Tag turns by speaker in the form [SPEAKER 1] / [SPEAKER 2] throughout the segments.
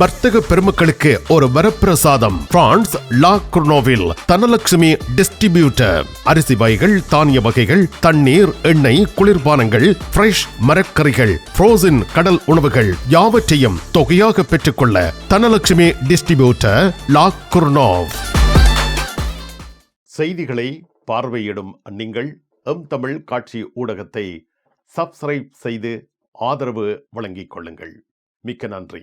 [SPEAKER 1] வர்த்தக பெருமக்களுக்கு ஒரு வரப்பிரசாதம். பிரான்ஸ் லா குர்னோவில் தனலட்சுமி டிஸ்ட்ரிபியூட்டர். அரிசி வகைகள் தானிய வகைகள் தண்ணீர் எண்ணெய் குளிர்பானங்கள் ஃப்ரெஷ் மரக்கறிகள் ஃப்ரோசன் கடல் உணவுகள் யாவற்றையும் தொகையாக பெற்றுக்கொள்ள தனலட்சுமி டிஸ்ட்ரிபியூட்டர் லா குர்னோவ். செய்திகளை பார்வையிடும் நீங்கள் எம் தமிழ் காட்சி ஊடகத்தை சப்ஸ்கிரைப் செய்து ஆதரவு வழங்கிக் கொள்ளுங்கள். மிக்க நன்றி.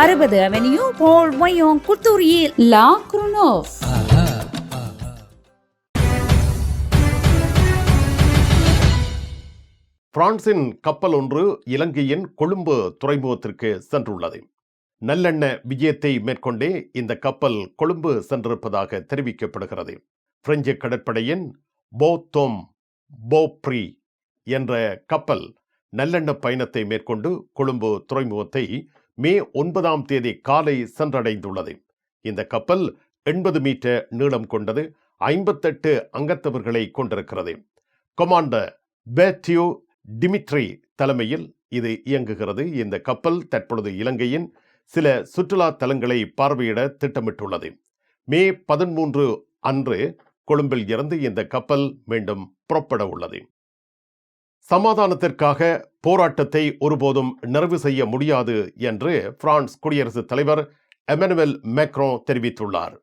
[SPEAKER 2] அறுபது அவென்யூ போல் மயோங் குத்தூரியில் லா குருனோவ்
[SPEAKER 1] பிரான்சின் கப்பல் ஒன்று இலங்கையின் கொழும்பு துறைமுகத்திற்கு சென்றுள்ளது. நல்லெண்ண விஜயத்தை மேற்கொண்டே இந்த கப்பல் கொழும்பு சென்றிருப்பதாக தெரிவிக்கப்படுகிறது. பிரெஞ்சு கடற்படையின் போத்தோம் போப்ரி என்ற கப்பல் நல்லெண்ண பயணத்தை மேற்கொண்டு கொழும்பு துறைமுகத்தை மே ஒன்பதாம் தேதி காலை சென்றடைந்துள்ளது. இந்த கப்பல் எண்பது மீட்டர் நீளம் கொண்டது ஐம்பத்தெட்டு அங்கத்தவர்களை கொண்டிருக்கிறது. கொமாண்டர் பேட்டியோ டிமிட்ரி தலைமையில் இது இயங்குகிறது. இந்த கப்பல் தற்பொழுது இலங்கையின் சில சுற்றுலா தலங்களை பார்வையிட திட்டமிட்டுள்ளது. மே பதிமூன்று அன்று கொழும்பில் இருந்து இந்த கப்பல் மீண்டும் புறப்பட உள்ளது. சமாதானத்திற்காக போராட்டத்தை ஒருபோதும் நிறைவு செய்ய முடியாது என்று பிரான்ஸ் குடியரசுத் தலைவர் எமனுவல் மேக்ரோ தெரிவித்துள்ளார்.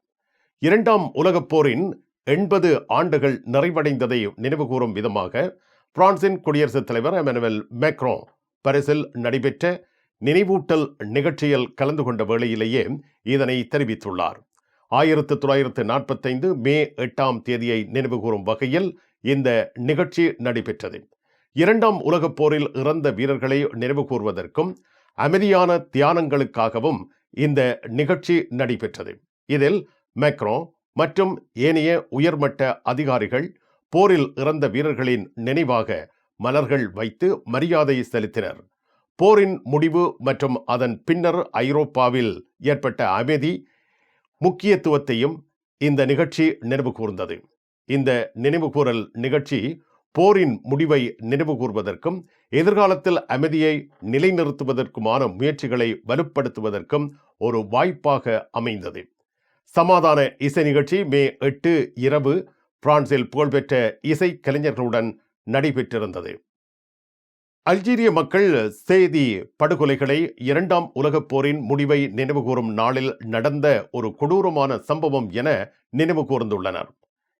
[SPEAKER 1] இரண்டாம் உலகப் போரின் எண்பது ஆண்டுகள் நிறைவடைந்ததை நினைவுகூரும் விதமாக பிரான்சின் குடியரசுத் தலைவர் எமனுவல் மேக்ரோ பரிசில் நடைபெற்ற நினைவூட்டல் நிகழ்ச்சியில் கலந்து கொண்ட வேளையிலேயே இதனை தெரிவித்துள்ளார். ஆயிரத்து தொள்ளாயிரத்து நாற்பத்தைந்து மே எட்டாம் தேதியை நினைவுகூரும் வகையில் இந்த நிகழ்ச்சி நடைபெற்றது. இரண்டாம் உலகப் போரில் இறந்த வீரர்களை நினைவு கூர்வதற்கும் அமைதியான தியானங்களுக்காகவும் இந்த நிகழ்ச்சி நடைபெற்றது. இதில் மேக்ரோ மற்றும் ஏனைய உயர்மட்ட அதிகாரிகள் போரில் இறந்த வீரர்களின் நினைவாக மலர்கள் வைத்து மரியாதை செலுத்தினர். போரின் முடிவு மற்றும் அதன் பின்னர் ஐரோப்பாவில் ஏற்பட்ட அமைதி முக்கியத்துவத்தையும் இந்த நிகழ்ச்சி நினைவு கூர்ந்தது. இந்த நினைவுகூரல் நிகழ்ச்சி போரின் முடிவை நினைவு கூர்வதற்கும் எதிர்காலத்தில் அமைதியை நிலைநிறுத்துவதற்குமான முயற்சிகளை வலுப்படுத்துவதற்கும் ஒரு வாய்ப்பாக அமைந்தது. சமாதான இசை நிகழ்ச்சி மே எட்டு இரவு பிரான்சில் புகழ்பெற்ற இசை கலைஞர்களுடன் நடைபெற்றிருந்தது. அல்ஜீரிய மக்கள் செய்தி படுகொலைகளை இரண்டாம் உலகப் போரின் முடிவை நினைவுகூரும் நாளில் நடந்த ஒரு கொடூரமான சம்பவம் என நினைவு கூர்ந்துள்ளனர்.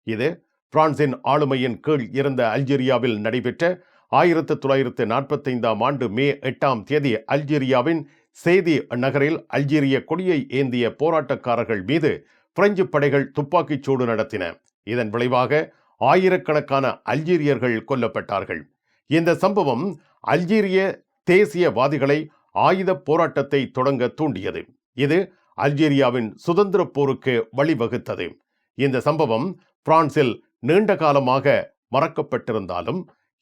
[SPEAKER 1] இது பிரான்சின் ஆளுமையின் கீழ் இருந்த அல்ஜீரியாவில் நடைபெற்ற ஆயிரத்து தொள்ளாயிரத்து நாற்பத்தைந்தாம் ஆண்டு மே எட்டாம் தேதி அல்ஜீரியாவின் சேதி நகரில் அல்ஜீரிய கொடியை ஏந்திய போராட்டக்காரர்கள் மீது பிரெஞ்சு படைகள் துப்பாக்கிச் சூடு நடத்தின. இதன் விளைவாக ஆயிரக்கணக்கான அல்ஜீரியர்கள் கொல்லப்பட்டார்கள். இந்த சம்பவம் அல்ஜீரிய தேசியவாதிகளை ஆயுத போராட்டத்தை தொடங்க தூண்டியது. இது அல்ஜீரியாவின் சுதந்திர போருக்கு வழிவகுத்தது. இந்த சம்பவம் பிரான்சில் நீண்ட காலமாக மறக்கப்பட்டிருந்தாலும்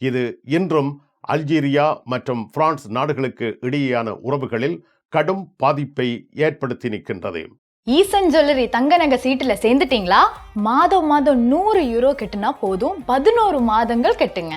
[SPEAKER 1] இது இன்றும் அல்ஜீரியா மற்றும் பிரான்ஸ் நாடுகளுக்கு இடையேயான உறவுகளில் கடும் பாதிப்பை ஏற்படுத்தி நிற்கின்றது.
[SPEAKER 3] ஈசன் ஜுவல்லரி தங்க நகை சீட்டுல சேர்ந்துட்டீங்களா? மாதம் மாதம் நூறு யூரோ கட்டுனா போதும் பதினோரு மாதங்கள் கெட்டுங்க.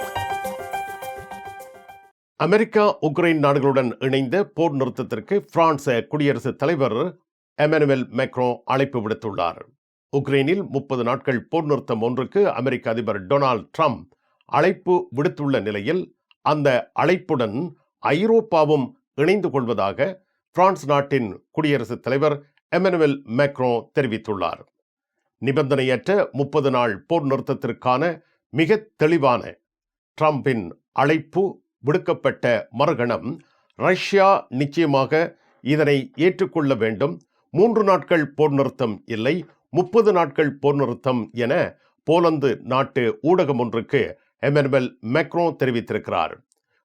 [SPEAKER 1] அமெரிக்கா உக்ரைன் நாடுகளுடன் இணைந்த போர் நிறுத்தத்திற்கு பிரான்ஸ் குடியரசுத் தலைவர் எமனுவல் மேக்ரோ அழைப்பு விடுத்துள்ளார். உக்ரைனில் முப்பது நாட்கள் போர் நிறுத்தம் ஒன்றுக்கு அமெரிக்க அதிபர் டொனால்ட் ட்ரம்ப் அழைப்பு விடுத்துள்ள நிலையில் அந்த அழைப்புடன் ஐரோப்பாவும் இணைந்து கொள்வதாக பிரான்ஸ் நாட்டின் குடியரசுத் தலைவர் எமனுவல் மேக்ரோ தெரிவித்துள்ளார். நிபந்தனையற்ற முப்பது நாள் போர் நிறுத்தத்திற்கான மிக தெளிவான ட்ரம்பின் அழைப்பு விடுக்கப்பட்ட மறுகணம் ரஷ்யா நிச்சயமாக இதனை ஏற்றுக்கொள்ள வேண்டும். மூன்று நாட்கள் போர் நிறுத்தம் இல்லை. முப்பது நாட்கள் போர் நிறுத்தம் என போலந்து நாட்டு ஊடகம் ஒன்றுக்கு எமனுவல் மேக்ரோ தெரிவித்திருக்கிறார்.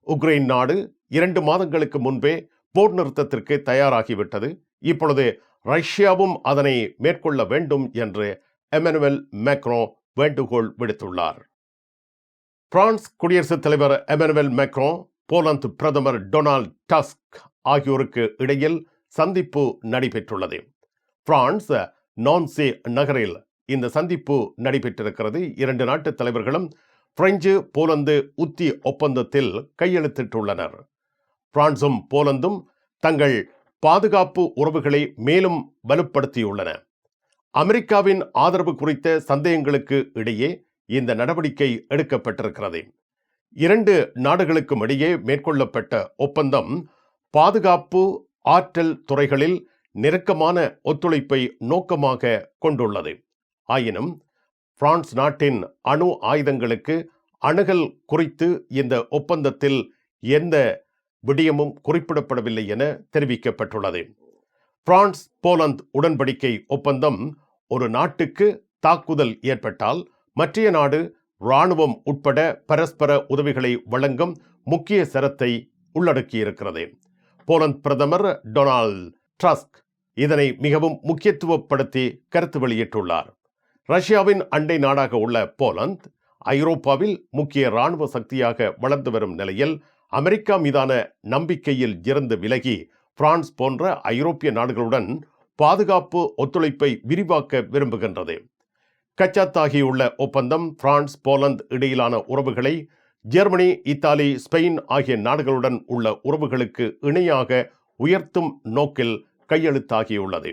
[SPEAKER 1] உக்ரைன் நாடு இரண்டு மாதங்களுக்கு முன்பே போர் நிறுத்தத்திற்கு தயாராகிவிட்டது. இப்பொழுது ரஷ்யாவும் அதனை மேற்கொள்ள வேண்டும் என்று எமனுவல் மேக்ரோ வேண்டுகோள் விடுத்துள்ளார். பிரான்ஸ் குடியரசுத் தலைவர் எமனுவல் மெக்ரோ போலந்து பிரதமர் டொனால்ட் டஸ்க் ஆகியோருக்கு இடையில் சந்திப்பு நடைபெற்றுள்ளது. பிரான்ஸ் நான்சே நகரில் இந்த சந்திப்பு நடைபெற்றிருக்கிறது. இரண்டு நாட்டு தலைவர்களும் பிரெஞ்சு போலந்து உத்தி ஒப்பந்தத்தில் கையெழுத்திட்டுள்ளனர். பிரான்சும் போலந்தும் தங்கள் பாதுகாப்பு உறவுகளை மேலும் வலுப்படுத்தியுள்ளன. அமெரிக்காவின் ஆதரவு குறித்த சந்தேகங்களுக்கு இடையே இந்த நடவடிக்கை எடுக்கப்பட்டிருக்கிறது. இரண்டு நாடுகளுக்கும் இடையே மேற்கொள்ளப்பட்ட ஒப்பந்தம் பாதுகாப்பு ஆற்றல் துறைகளில் நெருக்கமான ஒத்துழைப்பை நோக்கமாக கொண்டுள்ளது. ஆயினும் பிரான்ஸ் நாட்டின் அணு ஆயுதங்களுக்கு அணுகல் குறித்து இந்த ஒப்பந்தத்தில் எந்த விடயமும் குறிப்பிடப்படவில்லை என தெரிவிக்கப்பட்டுள்ளது. பிரான்ஸ் போலந்து உடன்படிக்கை ஒப்பந்தம் ஒரு நாட்டுக்கு தாக்குதல் ஏற்பட்டால் மற்றைய நாடு இராணுவம் உட்பட பரஸ்பர உதவிகளை வழங்கும் முக்கிய சரத்தை உள்ளடக்கியிருக்கிறது. போலந்து பிரதமர் டொனால்ட் ட்ரஸ்க் இதனை மிகவும் முக்கியத்துவப்படுத்தி கருத்து வெளியிட்டுள்ளார். ரஷ்யாவின் அண்டை நாடாக உள்ள போலந்து ஐரோப்பாவில் முக்கிய இராணுவ சக்தியாக வளர்ந்து வரும் நிலையில் அமெரிக்கா மீதான நம்பிக்கையில் இருந்து விலகி பிரான்ஸ் போன்ற ஐரோப்பிய நாடுகளுடன் பாதுகாப்பு ஒத்துழைப்பை விரிவாக்க விரும்புகின்றது. கச்சாத்தாகியுள்ள ஒப்பந்தம் பிரான்ஸ் போலந்து இடையிலான உறவுகளை ஜெர்மனி இத்தாலி ஸ்பெயின் ஆகிய நாடுகளுடன் உள்ள உறவுகளுக்கு இணையாக உயர்த்தும் நோக்கில் கையெழுத்தாகியுள்ளது.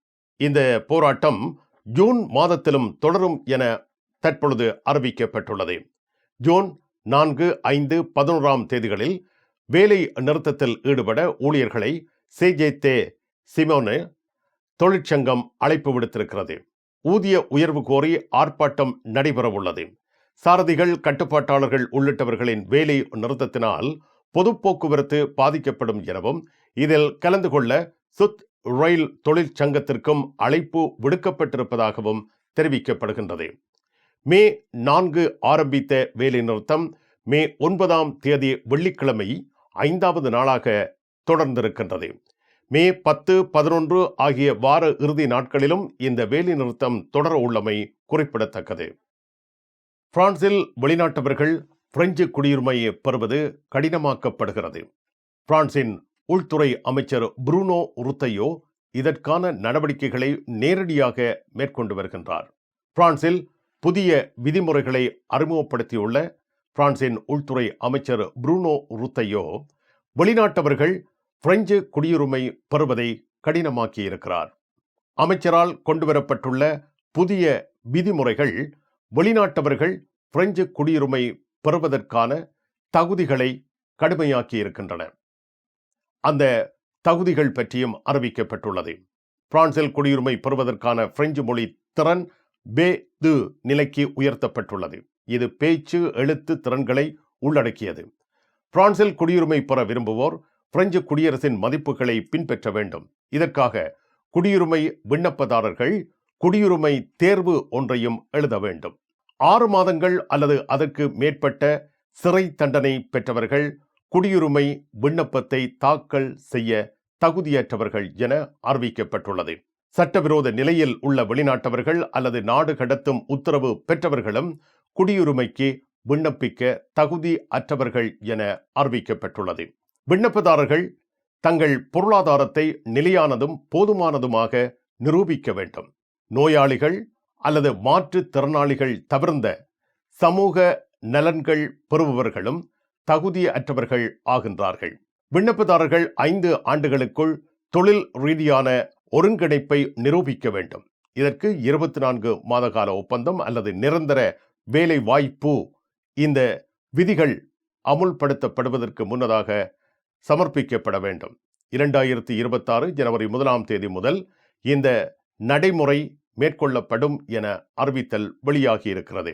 [SPEAKER 1] இந்த போராட்டம் ஜூன் மாதத்திலும் தொடரும் என தற்பொழுது அறிவிக்கப்பட்டுள்ளது. ஜூன் நான்கு ஐந்து பதினோராம் தேதிகளில் வேலை நிறுத்தத்தில் ஈடுபட ஊழியர்களை சேஜேத்தே சிமோனு தொழிற்சங்கம் அழைப்பு விடுத்திருக்கிறது. ஊதிய உயர்வு கோரி ஆர்ப்பாட்டம் நடைபெறவுள்ளது. சாரதிகள் கட்டுப்பாட்டாளர்கள் உள்ளிட்டவர்களின் வேலை நிறுத்தத்தினால் பொது போக்குவரத்து பாதிக்கப்படும் எனவும் இதில் கலந்து கொள்ள சுத் ரயில் தொழிற்சங்கத்திற்கும் அழைப்பு விடுக்கப்பட்டிருப்பதாகவும் தெரிவிக்கப்படுகின்றது. மே நான்கு ஆரம்பித்த வேலைநிறுத்தம் மே ஒன்பதாம் தேதி வெள்ளிக்கிழமை ஐந்தாவது நாளாக தொடர்ந்திருக்கின்றது. மே பத்து பதினொன்று ஆகிய வார இறுதி நாட்களிலும் இந்த வேலைநிறுத்தம் தொடர உள்ளமை குறிப்பிடத்தக்கது. பிரான்சில் வெளிநாட்டவர்கள் பிரெஞ்சு குடியுரிமையை பெறுவது கடினமாக்கப்படுகிறது. பிரான்சின் உள்துறை அமைச்சர் புரூனோ ருத்தையோ இதற்கான நடவடிக்கைகளை நேரடியாக மேற்கொண்டு வருகின்றார். பிரான்சில் புதிய விதிமுறைகளை அறிமுகப்படுத்தியுள்ள பிரான்சின் உள்துறை அமைச்சர் புரூனோ ருத்தையோ வெளிநாட்டவர்கள் பிரெஞ்சு குடியுரிமை பெறுவதை கடினமாக்கியிருக்கிறார். அமைச்சரால் கொண்டுவரப்பட்டுள்ள புதிய விதிமுறைகள் வெளிநாட்டவர்கள் பிரெஞ்சு குடியுரிமை பெறுவதற்கான தகுதிகளை கடுமையாக்கி இருக்கின்றன அந்த தகுதிகள் பற்றியும் அறிவிக்கப்பட்டுள்ளது. பிரான்சில் குடியுரிமை பெறுவதற்கான பிரெஞ்சு மொழி திறன் பே து நிலைக்கு உயர்த்தப்பட்டுள்ளது. இது பேச்சு எழுத்து திறன்களை உள்ளடக்கியது. பிரான்சில் குடியுரிமை பெற விரும்புவோர் பிரெஞ்சு குடியரசின் மதிப்புகளை பின்பற்ற வேண்டும். இதற்காக குடியுரிமை விண்ணப்பதாரர்கள் குடியுரிமை தேர்வு ஒன்றையும் எழுத வேண்டும். ஆறு மாதங்கள் அல்லது அதற்கு மேற்பட்ட சிறை தண்டனை பெற்றவர்கள் குடியுரிமை விண்ணப்பத்தை தாக்கல் செய்ய தகுதியற்றவர்கள் என அறிவிக்கப்பட்டுள்ளது. சட்டவிரோத நிலையில் உள்ள வெளிநாட்டவர்கள் அல்லது நாடு கடத்தும் உத்தரவு பெற்றவர்களும் குடியுரிமைக்கு விண்ணப்பிக்க தகுதி அற்றவர்கள் என அறிவிக்கப்பட்டுள்ளது. விண்ணப்பதாரர்கள் தங்கள் பொருளாதாரத்தை நிலையானதும் போதுமானதுமாக நிரூபிக்க வேண்டும். நோயாளிகள் அல்லது மாற்றுத்திறனாளிகள் தவிர்ந்த சமூக நலன்கள் பெறுபவர்களும் தகுதி அற்றவர்கள் ஆகின்றார்கள். விண்ணப்பதாரர்கள் ஐந்து ஆண்டுகளுக்குள் தொழில் ரீதியான ஒருங்கிணைப்பை நிரூபிக்க வேண்டும். இதற்கு இருபத்தி நான்கு மாத கால ஒப்பந்தம் அல்லது நிரந்தர வேலை வாய்ப்பு இந்த விதிகள் அமுல்படுத்தப்படுவதற்கு முன்னதாக சமர்ப்பிக்கப்பட வேண்டும். இரண்டாயிரத்தி இருபத்தாறு ஜனவரி முதலாம் தேதி முதல் இந்த நடைமுறை மேற்கொள்ளப்படும் என அறிவித்தல் வெளியாகியிருக்கிறது.